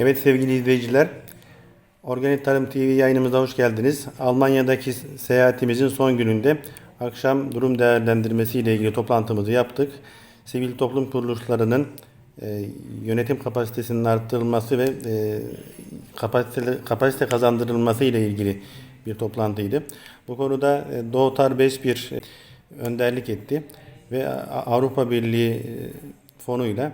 Evet sevgili izleyiciler, Organik Tarım TV yayınımıza hoş geldiniz. Almanya'daki seyahatimizin son gününde akşam durum değerlendirmesi ile ilgili toplantımızı yaptık. Sivil toplum kuruluşlarının e, yönetim kapasitesinin arttırılması ve e, kapasite, kapasite kazandırılması ile ilgili bir toplantıydı. Bu konuda e, Doğu Tarbes bir önderlik etti ve Avrupa Birliği e, fonuyla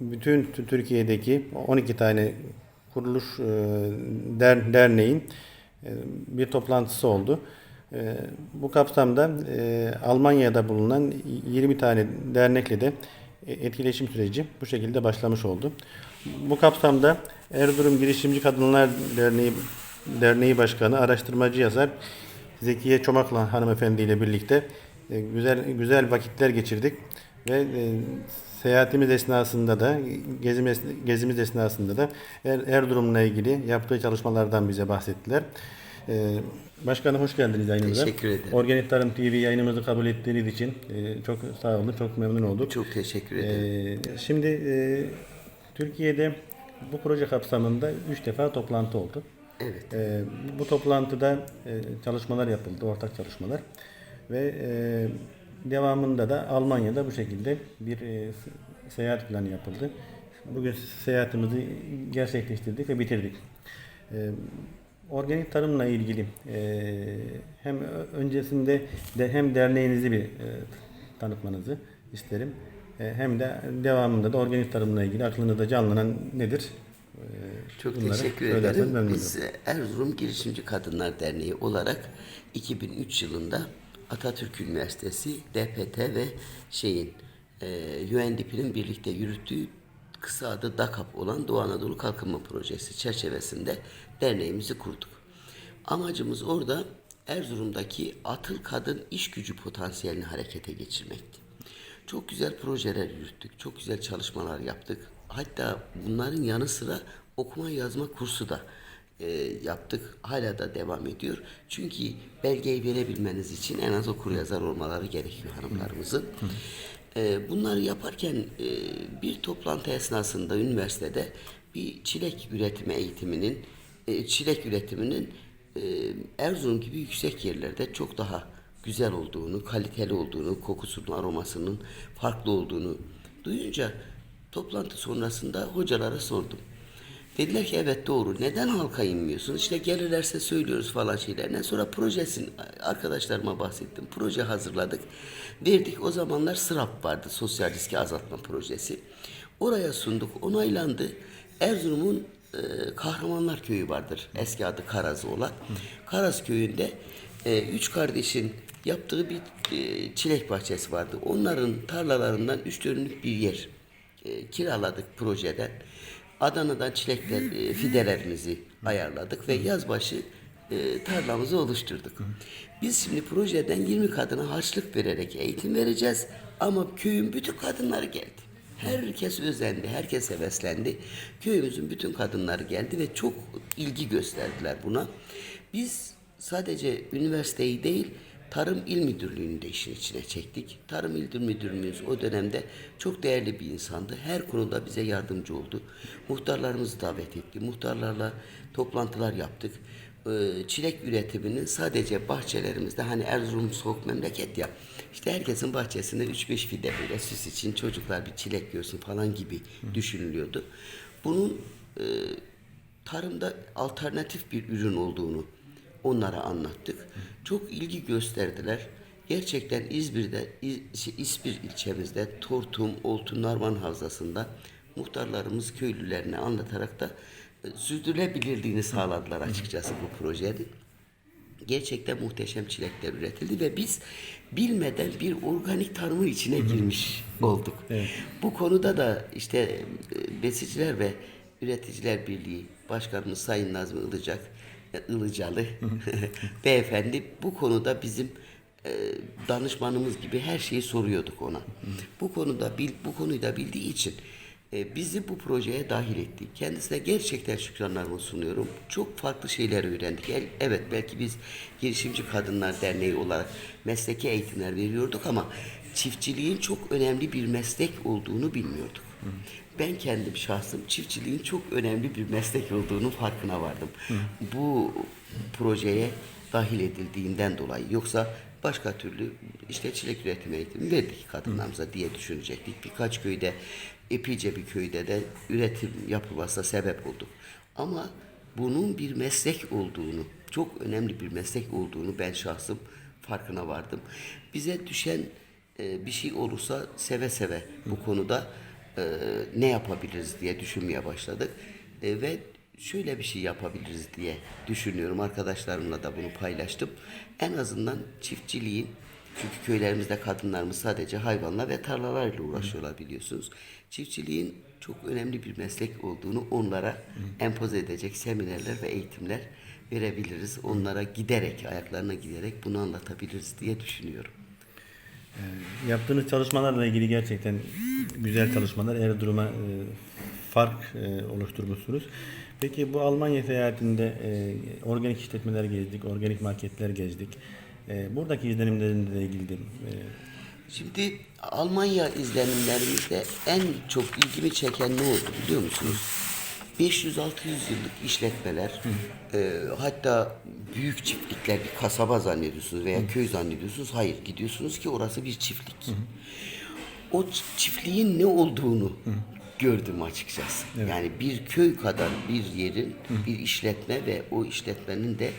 bütün Tü- Türkiye'deki 12 tane kuruluş e, der, derneğin e, bir toplantısı oldu. E, Bu kapsamda Almanya'da bulunan 20 tane dernekle de etkileşim süreci bu şekilde başlamış oldu. Bu kapsamda Erzurum Girişimci Kadınlar Derneği Derneği Başkanı, araştırmacı yazar Zekiye Çomaklı hanımefendi ile birlikte güzel güzel vakitler geçirdik ve seyahatimiz esnasında da gezimiz, gezimiz esnasında da Er- Erzurum'la ilgili yaptığı çalışmalardan bize bahsettiler. E, Başkanım hoş geldiniz yayınımıza. Teşekkür ederim. Organik Tarım TV yayınımızı kabul ettiğiniz için e, çok sağ olun, çok memnun olduk. Çok teşekkür ederim. Ee, şimdi e, Türkiye'de bu proje kapsamında 3 defa toplantı oldu. Evet. Ee, bu- bu toplantıda e, çalışmalar yapıldı, ortak çalışmalar ve e, devamında da Almanya'da bu şekilde bir e, se- seyahat planı yapıldı. Bugün seyahatimizi gerçekleştirdik ve bitirdik. Ee, organik tarımla ilgili e, hem öncesinde de hem derneğinizi bir e, tanıtmanızı isterim. E, hem de devamında da organik tarımla ilgili aklınızda canlanan nedir? E, Çok bunları teşekkür ederim. Biz e, Erzurum Girişimci Kadınlar Derneği olarak 2003 yılında Atatürk Üniversitesi, DPT ve şeyin e, UNDP'nin birlikte yürüttüğü kısa adı DAKAP olan Doğu Anadolu Kalkınma Projesi çerçevesinde derneğimizi kurduk. Amacımız orada Erzurum'daki atıl kadın iş gücü potansiyelini harekete geçirmekti. Çok güzel projeler yürüttük, çok güzel çalışmalar yaptık. Hatta bunların yanı sıra okuma yazma kursu da e, yaptık. Hala da devam ediyor. Çünkü belgeyi verebilmeniz için en az okur yazar olmaları gerekiyor hanımlarımızın. E, bunları yaparken e, bir toplantı esnasında üniversitede bir çilek üretimi eğitiminin, e, çilek üretiminin e, Erzurum gibi yüksek yerlerde çok daha güzel olduğunu, kaliteli olduğunu, kokusunun, aromasının farklı olduğunu duyunca toplantı sonrasında hocalara sordum. Dediler ki evet doğru. Neden halka inmiyorsun? İşte gelirlerse söylüyoruz falan şeylerden. Sonra projesin arkadaşlarıma bahsettim. Proje hazırladık. Verdik. O zamanlar SRAP vardı. Sosyal riski azaltma projesi. Oraya sunduk. Onaylandı. Erzurum'un e, Kahramanlar Köyü vardır. Eski adı Karazı olan. Karaz Köyü'nde e, üç kardeşin yaptığı bir e, çilek bahçesi vardı. Onların tarlalarından üç dönümlük bir yer e, kiraladık projeden. Adana'dan çilekler, e, fidelerimizi ayarladık ve yazbaşı e, tarlamızı oluşturduk. Biz şimdi projeden 20 kadına harçlık vererek eğitim vereceğiz ama köyün bütün kadınları geldi. Herkes özendi, herkes heveslendi. Köyümüzün bütün kadınları geldi ve çok ilgi gösterdiler buna. Biz sadece üniversiteyi değil, Tarım İl Müdürlüğü'nü de işin içine çektik. Tarım İl Müdürlüğümüz o dönemde çok değerli bir insandı. Her konuda bize yardımcı oldu. Muhtarlarımızı davet etti. Muhtarlarla toplantılar yaptık. Ee, Çilek üretiminin sadece bahçelerimizde hani Erzurum soğuk memleket ya. İşte herkesin bahçesinde 3-5 fide böyle süs için çocuklar bir çilek görsün falan gibi düşünülüyordu. Bunun e, tarımda alternatif bir ürün olduğunu onlara anlattık. Çok ilgi gösterdiler. Gerçekten İzmir'de, İz- şey, İspir ilçemizde Tortum, Oltun, Narman Havzası'nda muhtarlarımız köylülerine anlatarak da e, sürdürülebilirliğini sağladılar açıkçası bu projenin. Gerçekten muhteşem çilekler üretildi ve biz bilmeden bir organik tarımın içine girmiş olduk. Bu konuda da işte e, Besiciler ve Üreticiler Birliği Başkanımız Sayın Nazmi Ilıcak, Ilıcalı beyefendi bu konuda bizim e, danışmanımız gibi her şeyi soruyorduk ona. Bu konuda bil, bu konuyu da bildiği için e, bizi bu projeye dahil etti. Kendisine gerçekten şükranlarımı sunuyorum. Çok farklı şeyler öğrendik. El- evet belki biz Girişimci Kadınlar Derneği olarak mesleki eğitimler veriyorduk ama çiftçiliğin çok önemli bir meslek olduğunu bilmiyorduk. Ben kendim şahsım çiftçiliğin çok önemli bir meslek olduğunu farkına vardım. Bu projeye dahil edildiğinden dolayı yoksa başka türlü işte çilek üretim eğitimi verdik kadınlarımıza diye düşünecektik. Birkaç köyde epeyce bir köyde de üretim yapılmasına sebep olduk. Ama bunun bir meslek olduğunu, çok önemli bir meslek olduğunu ben şahsım farkına vardım. Bize düşen e, bir şey olursa seve seve bu konuda e, ne yapabiliriz diye düşünmeye başladık. E, ve şöyle bir şey yapabiliriz diye düşünüyorum. Arkadaşlarımla da bunu paylaştım. En azından çiftçiliğin çünkü köylerimizde kadınlarımız sadece hayvanla ve tarlalarla uğraşıyorlar biliyorsunuz. Çiftçiliğin çok önemli bir meslek olduğunu onlara empoze edecek seminerler ve eğitimler verebiliriz. Onlara giderek, ayaklarına giderek bunu anlatabiliriz diye düşünüyorum. Yaptığınız çalışmalarla ilgili gerçekten güzel çalışmalar. Erzurum'a e, fark e, oluşturmuşsunuz. Peki bu Almanya seyahatinde e, organik işletmeler gezdik, organik marketler gezdik. E, buradaki izlenimlerinizle ilgili de, e, Şimdi Almanya izlenimlerimizde en çok ilgimi çeken ne oldu biliyor musunuz? 500-600 yıllık işletmeler, e, hatta büyük çiftlikler, bir kasaba zannediyorsunuz veya köy zannediyorsunuz. Hayır, gidiyorsunuz ki orası bir çiftlik. O çiftliğin ne olduğunu gördüm açıkçası. Yani bir köy kadar bir yerin bir işletme ve o işletmenin de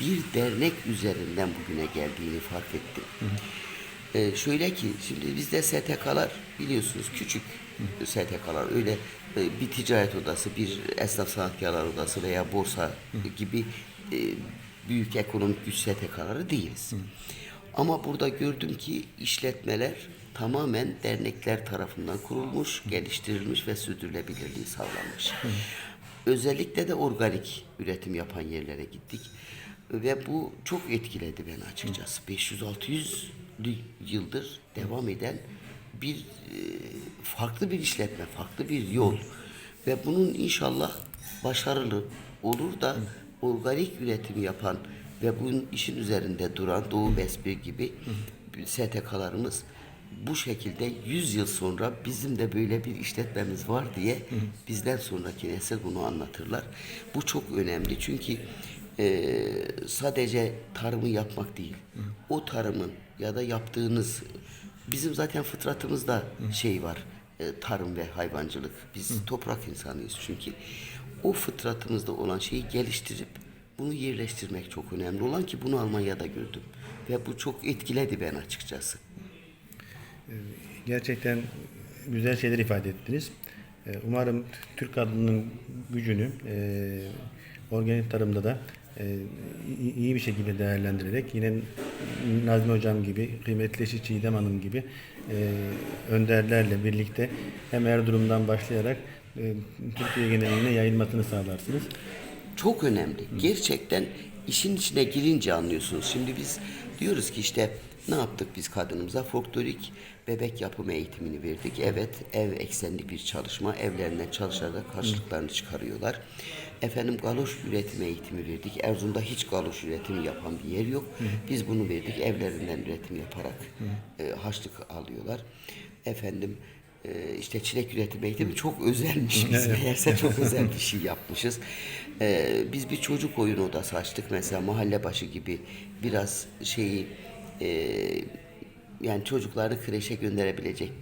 bir dernek üzerinden bugüne geldiğini fark ettim. Ee, şöyle ki şimdi bizde STK'lar biliyorsunuz küçük STK'lar öyle e, bir ticaret odası, bir esnaf sanatkarlar odası veya borsa gibi e, büyük ekonomik güç STK'ları değiliz. Ama burada gördüm ki işletmeler tamamen dernekler tarafından kurulmuş, geliştirilmiş ve sürdürülebilirliği sağlanmış. Özellikle de organik üretim yapan yerlere gittik. Ve bu çok etkiledi beni açıkçası. 500-600 yıldır devam eden bir e, farklı bir işletme, farklı bir yol. Ve bunun inşallah başarılı olur da organik üretim yapan ve bunun işin üzerinde duran Doğu Besbir gibi STK'larımız bu şekilde 100 yıl sonra bizim de böyle bir işletmemiz var diye bizden sonraki nesil bunu anlatırlar. Bu çok önemli çünkü e, sadece tarımı yapmak değil. O tarımın ya da yaptığınız bizim zaten fıtratımızda şey var. e, tarım ve hayvancılık. Biz toprak insanıyız çünkü. O fıtratımızda olan şeyi geliştirip bunu yerleştirmek çok önemli olan ki bunu Almanya'da gördüm. Ve bu çok etkiledi ben açıkçası. gerçekten güzel şeyler ifade ettiniz. E, umarım Türk kadının gücünü e, organik tarımda da iyi- iyi bir şekilde değerlendirerek yine Nazmi Hocam gibi, kıymetli eşi Çiğdem Hanım gibi e, önderlerle birlikte hem Erzurum'dan başlayarak e, Türkiye geneline yayılmasını sağlarsınız. Çok önemli. Gerçekten işin içine girince anlıyorsunuz. Şimdi biz diyoruz ki işte ne yaptık biz kadınımıza? Folklorik bebek yapımı eğitimini verdik. Evet ev eksenli bir çalışma. Evlerinden çalışarak karşılıklarını çıkarıyorlar. Efendim galoş üretimi eğitimi verdik. Erzurum'da hiç galoş üretimi yapan bir yer yok. Biz bunu verdik. Evlerinden üretim yaparak e, harçlık alıyorlar. Efendim e, işte çilek üretimi eğitimi çok özelmiş biz meğerse çok özel bir şey yapmışız. E, biz bir çocuk oyun odası açtık mesela mahalle başı gibi biraz şeyi e, yani çocukları kreşe gönderebilecek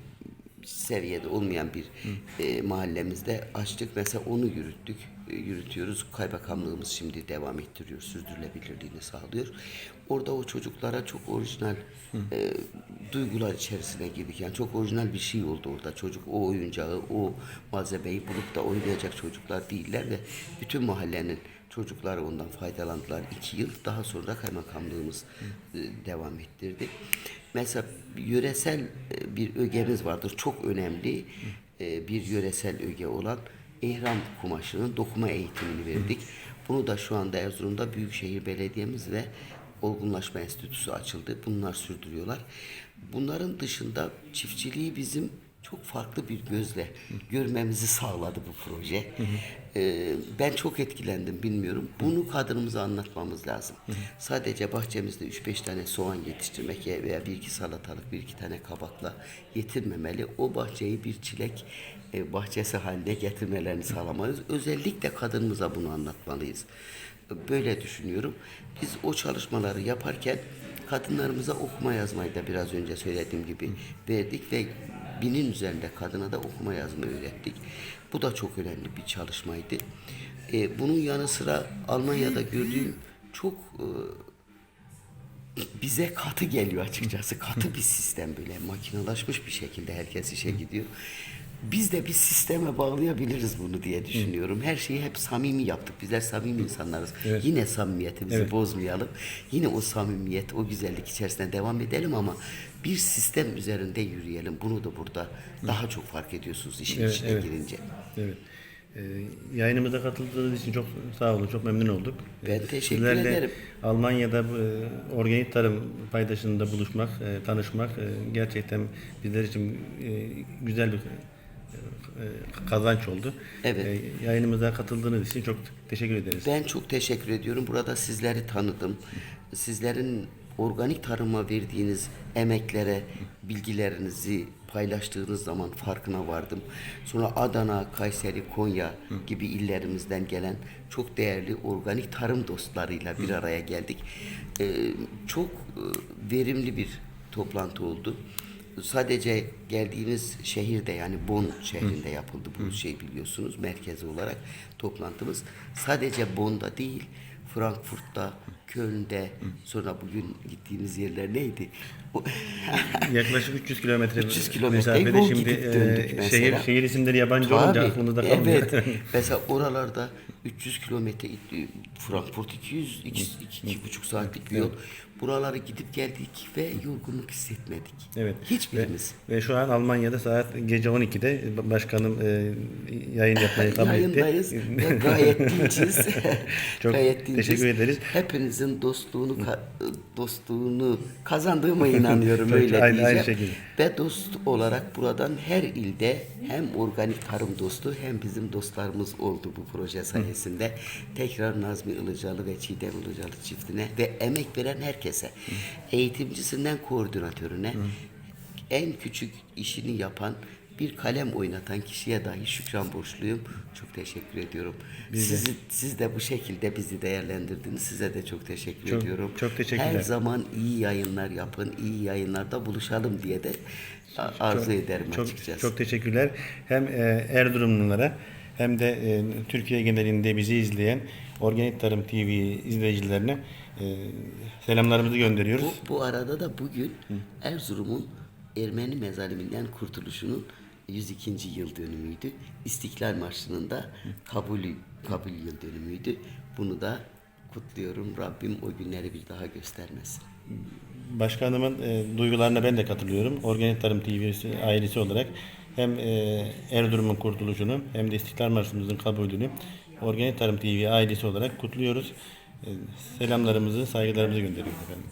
seviyede olmayan bir e, mahallemizde açtık. Mesela onu yürüttük, e, yürütüyoruz. Kaymakamlığımız şimdi devam ettiriyor, sürdürülebilirliğini sağlıyor. Orada o çocuklara çok orijinal e, duygular içerisine girdik. Yani çok orijinal bir şey oldu orada. Çocuk o oyuncağı, o malzemeyi bulup da oynayacak çocuklar değiller ve bütün mahallenin çocuklar ondan faydalandılar. iki yıl daha sonra kaymakamlığımız e, devam ettirdi. Mesela yöresel e, bir ögemiz vardır. Çok önemli e, bir yöresel öge olan ihram kumaşının dokuma eğitimini verdik. Bunu da şu anda Erzurum'da Büyükşehir Belediye'miz ve Olgunlaşma Enstitüsü açıldı. Bunlar sürdürüyorlar. Bunların dışında çiftçiliği bizim çok farklı bir gözle görmemizi sağladı bu proje. Ee, ben çok etkilendim bilmiyorum. Bunu kadınımıza anlatmamız lazım. Sadece bahçemizde 3-5 tane soğan yetiştirmek veya bir iki salatalık, bir iki tane kabakla yetirmemeli. O bahçeyi bir çilek e, bahçesi haline getirmelerini sağlamalıyız. Özellikle kadınımıza bunu anlatmalıyız. Böyle düşünüyorum. Biz o çalışmaları yaparken kadınlarımıza okuma yazmayı da biraz önce söylediğim gibi verdik ve binin üzerinde kadına da okuma yazma öğrettik. Bu da çok önemli bir çalışmaydı. Ee, bunun yanı sıra Almanya'da gördüğüm çok e, bize katı geliyor açıkçası. Katı bir sistem böyle makinalaşmış bir şekilde herkes işe gidiyor. Biz de bir sisteme bağlayabiliriz bunu diye düşünüyorum. Her şeyi hep samimi yaptık. Bizler samimi insanlarız. Yine samimiyetimizi bozmayalım. Yine o samimiyet, o güzellik içerisinde devam edelim ama bir sistem üzerinde yürüyelim. Bunu da burada daha çok fark ediyorsunuz işin Evet, içine evet. girince. Evet. Ee, yayınımıza katıldığınız için çok sağ olun, çok memnun olduk. Ben teşekkür Sizlerle ederim. Almanya'da e, organik tarım paydaşında buluşmak, e, tanışmak e, gerçekten bizler için e, güzel bir e, e, kazanç oldu. Evet. E, yayınımıza katıldığınız için çok teşekkür ederiz. Ben çok teşekkür ediyorum. Burada sizleri tanıdım. Sizlerin organik tarıma verdiğiniz emeklere, bilgilerinizi paylaştığınız zaman farkına vardım. Sonra Adana, Kayseri, Konya gibi illerimizden gelen çok değerli organik tarım dostlarıyla bir araya geldik. Ee, çok e, verimli bir toplantı oldu. Sadece geldiğimiz şehirde yani Bonn şehrinde yapıldı bu şey biliyorsunuz merkezi olarak toplantımız. Sadece Bonn'da değil Frankfurt'ta, Köln'de sonra bugün gittiğimiz yerler neydi? Yaklaşık 300 kilometre 300 kilometre mesafede yol şimdi gidip e, döndük şehir mesela. şehir isimleri yabancı olunca Tabii, aklımızda kalmıyor. Evet. Mesela oralarda 300 kilometre. Frankfurt 200, 2, iki buçuk saatlik bir yol. Buraları gidip geldik ve yorgunluk hissetmedik. Evet. Hiçbirimiz. Ve şu an Almanya'da saat gece 12'de başkanım e, yayın yapmayı kabul etti. Yayındayız ve gayet dinçiz. Çok gayet dinçiz. teşekkür ederiz. Hepinizin dostluğunu dostluğunu kazandığıma inanıyorum öyle aynı- diyeceğim. aynı şekilde. Ve dost olarak buradan her ilde hem organik tarım dostu hem bizim dostlarımız oldu bu proje sayesinde. Tekrar Nazmi Ilıcalı ve Çiğdem Ilıcalı çiftine ve emek veren herkese, eğitimcisinden koordinatörüne, en küçük işini yapan bir kalem oynatan kişiye dahi şükran borçluyum. Çok teşekkür ediyorum. Sizi, siz de bu şekilde bizi değerlendirdiniz. Size de çok teşekkür Çok- ediyorum. çok teşekkürler. Her zaman iyi yayınlar yapın, iyi yayınlarda buluşalım diye de arzu ederim Çok, açıkçası. çok teşekkürler. Hem e, Erzurumlulara hem de e, Türkiye genelinde bizi izleyen Organik Tarım TV izleyicilerine e, selamlarımızı gönderiyoruz. Bu, bu arada da bugün Erzurum'un Ermeni mezaliminden kurtuluşunun 102. yıl dönümüydü. İstiklal Marşı'nın da kabulü, kabul yıl dönümüydü. Bunu da kutluyorum. Rabbim o günleri bir daha göstermesin. Başkanımın e, duygularına ben de katılıyorum. Organik Tarım TV ailesi olarak hem e, Erzurum'un kurtuluşunu hem de İstiklal Marşımızın kabulünü Organik Tarım TV ailesi olarak kutluyoruz. E, selamlarımızı, saygılarımızı gönderiyoruz efendim.